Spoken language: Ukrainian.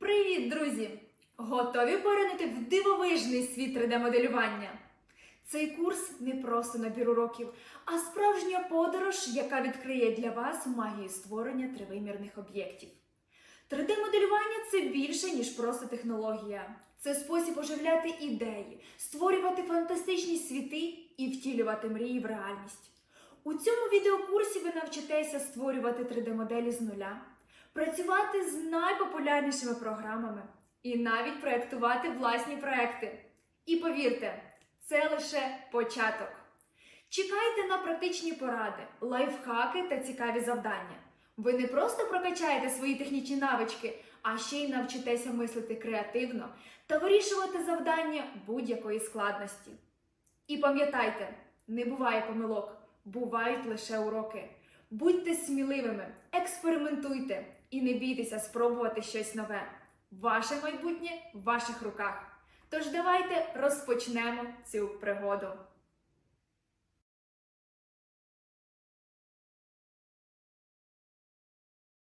Привіт, друзі! Готові поринути в дивовижний світ 3D-моделювання? Цей курс не просто набір уроків, а справжня подорож, яка відкриє для вас магію створення тривимірних об'єктів. 3D-моделювання це більше, ніж просто технологія. Це спосіб оживляти ідеї, створювати фантастичні світи і втілювати мрії в реальність. У цьому відеокурсі ви навчитеся створювати 3D-моделі з нуля, працювати з найпопулярнішими програмами і навіть проєктувати власні проекти. І повірте, це лише початок. Чекайте на практичні поради, лайфхаки та цікаві завдання. Ви не просто прокачаєте свої технічні навички, а ще й навчитеся мислити креативно та вирішувати завдання будь-якої складності. І пам'ятайте, не буває помилок, бувають лише уроки. Будьте сміливими, експериментуйте і не бійтеся спробувати щось нове. Ваше майбутнє в ваших руках. Тож давайте розпочнемо цю пригоду.